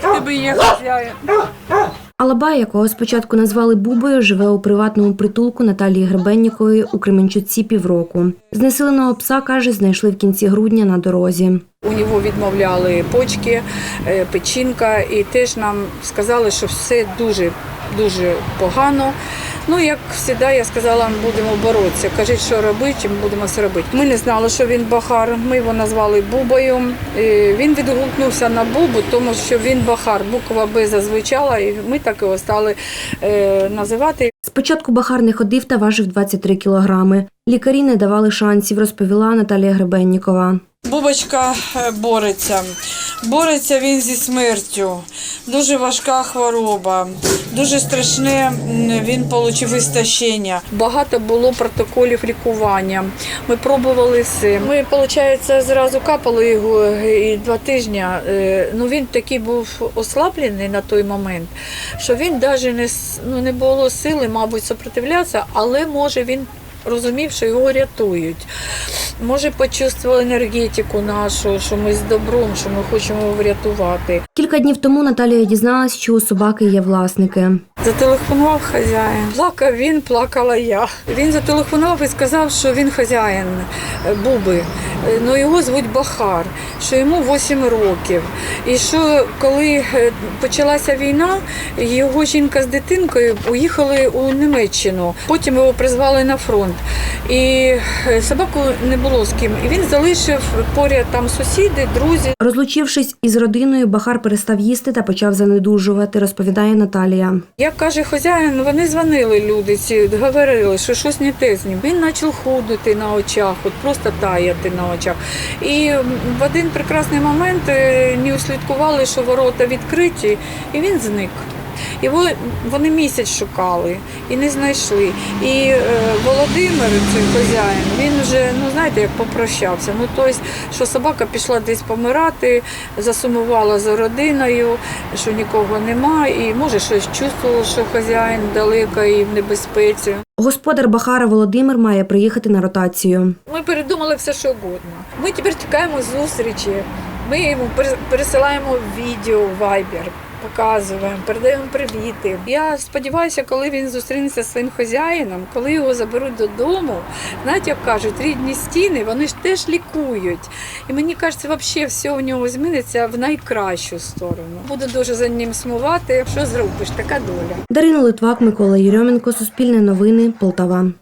що в тебе є хазяїн. Алабай, якого спочатку назвали Бубою, живе у приватному притулку Наталії Гребеннікової у Кременчуці півроку. Знесиленого пса, каже, знайшли в кінці грудня на дорозі. У нього відмовляли почки, е, печінка, і теж нам сказали, що все дуже дуже погано. Ну, як завжди, я сказала, ми будемо боротися. Кажіть, що робити, і ми будемо все робити. Ми не знали, що він бахар. Ми його назвали Бубою. Е, Він відгукнувся на Бубу, тому що він бахар. Буква Б зазвучала, і ми так його стали е, називати. Спочатку Бахар не ходив та важив 23 кілограми. Лікарі не давали шансів, розповіла Наталія Гребеннікова. Бубочка е, бореться. Бореться він зі смертю. Дуже важка хвороба, дуже страшне. Він отримав істощення. Багато було протоколів лікування. Ми пробували все. Ми, виходить, зразу капали його і два тижні. е, Ну він такий був ослаблений на той момент, що він навіть не, ну, не було сили, мабуть, сопротивлятися, але може він. Розумів, що його рятують. Може, почувствували енергетику нашу, що ми з добром, що ми хочемо врятувати. Кілька днів тому Наталія дізналась, що у собаки є власники. Зателефонував хазяїн. Плакав він, плакала я. Він зателефонував і сказав, що він хазяїн е, Буби. Е, Ну його звуть Бахар, що йому 8 років. І що коли е, почалася війна, його жінка з дитинкою уїхали у Німеччину. Потім його призвали на фронт. І е, собаку не було з ким. І він залишив поряд там сусіди, друзі. Розлучившись із родиною, Бахар перестав їсти та почав занедужувати, розповідає Наталія. Як каже хазяїн, вони дзвонили люди, ці говорили, що щось не те з ним. Він почав худити на очах, от просто таяти на очах. І в один прекрасний момент не услідкували, що ворота відкриті, і він зник. Його вони місяць шукали і не знайшли. І е, Володимир, цей хазяїн, він вже, ну знаєте, як попрощався. Ну тобто, що собака пішла десь помирати, засумувала за родиною, що нікого нема, і може щось чувствувала, що хазяїн далеко і в небезпеці. Господар Бахара Володимир має приїхати на ротацію. Ми передумали все, що угодно. Ми тепер чекаємо зустрічі. Ми йому пере- пересилаємо відео в Viber, показуємо, передаємо привіти. Я сподіваюся, коли він зустрінеться зі своїм хазяїном, коли його заберуть додому, знаєте, як кажуть, рідні стіни, вони ж теж лікують. І мені кажеться, взагалі все у нього зміниться в найкращу сторону. Буду дуже за ним смувати. Що зробиш? Така доля. Дарина Литвак, Микола Єрьоменко, Суспільне новини, Полтава.